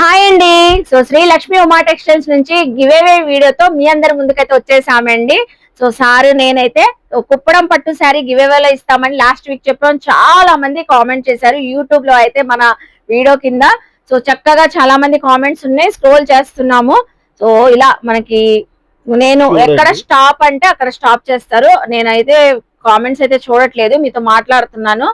Hi అండి. So Sri Lakshmi Uma textiles నుంచి giveaway వీడియోతో మీ అందరి ముందుకైతే వచ్చేసామండి సో సార్ నేనైతే కుప్పడం పట్టు శారీ గివేవేలో ఇస్తామని లాస్ట్ వీక్ చెప్పడం చాలా మంది కామెంట్ చేశారు. యూట్యూబ్లో అయితే మన వీడియో కింద. సో చక్కగా చాలా మంది కామెంట్స్ ఉన్నాయి. స్క్రోల్ చేస్తున్నాము. సో ఇలా మనకి నేను. ఎక్కడ స్టాప్ అంటే అక్కడ స్టాప్ చేస్తారు. నేనైతే కామెంట్స్ అయితే చూడట్లేదు. మీతో మాట్లాడుతున్నాను.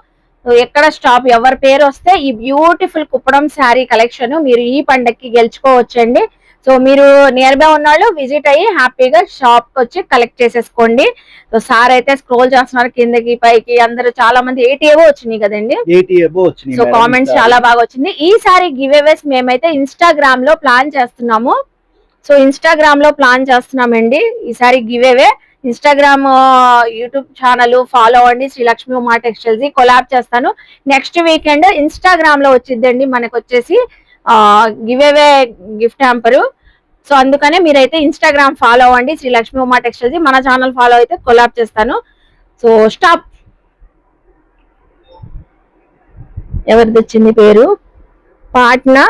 ఎక్కడ స్టాప్ ఎవరి పేరు వస్తే ఈ బ్యూటిఫుల్ కుప్పడం శారీ కలెక్షన్ మీరు ఈ పండక్కి గెలుచుకోవచ్చండి. సో మీరు నియర్ బై ఉన్నవాళ్ళు విజిట్ అయ్యి హ్యాపీగా షాప్కి వచ్చి కలెక్ట్ చేసేసుకోండి. సో సార్ అయితే స్క్రోల్ చేస్తున్నారు కిందకి పైకి అందరూ చాలా మంది ఎయిటీ ఏవో వచ్చినాయి కదండి. So comments. చాలా బాగా వచ్చింది. ఈసారి గివ్ అవేస్ మేమైతే ఇన్స్టాగ్రామ్లో ప్లాన్ చేస్తున్నాము. సో ఇన్స్టాగ్రామ్లో ప్లాన్ చేస్తున్నామండి. ఈసారి give away Instagram YouTube channel follow అవ్వండి. శ్రీ లక్ష్మి ఉమా టెక్స్టైల్స్ కొలాబ్ చేస్తాను. నెక్స్ట్ వీకెండ్ ఇన్స్టాగ్రామ్లో వచ్చిద్దండి. మనకు వచ్చేసి give away gift hamper so అందుకనే మీరైతే ఇన్స్టాగ్రామ్ ఫాలో అవ్వండి. శ్రీ లక్ష్మి ఉమా టెక్స్టైల్స్ మన ఛానల్ ఫాలో అయితే కొలాబ్ చేస్తాను. సో స్టాప్ ఎవరిది వచ్చింది పేరు? పాట్నా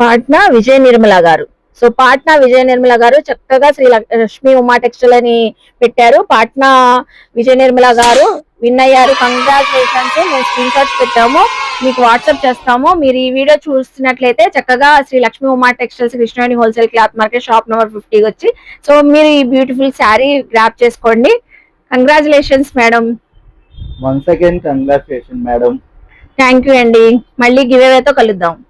పాట్నా విజయ నిర్మల గారు. సో పాట్నా విజయ నిర్మల గారు చక్కగా శ్రీ లక్- లక్ష్మీ ఉమా టెక్స్టైల్ అని పెట్టారు. పాట్నా విజయ నిర్మల గారు విన్ అయ్యారు. కంగ్రాచులేషన్స్ మేము స్క్రీన్ షాట్స్ పెట్టాము. మీకు వాట్సాప్ చేస్తాము. మీరు ఈ వీడియో చూస్తున్నట్లయితే చక్కగా Sri Lakshmi Uma textiles Krishnaveni wholesale cloth market shop number fifty వచ్చి. సో మీరు ఈ బ్యూటిఫుల్ శారీ గ్రాప్ చేసుకోండి. Congratulations madam once again congratulation madam thank you అండి మళ్ళీ గివ్ అవేతో కలుద్దాం.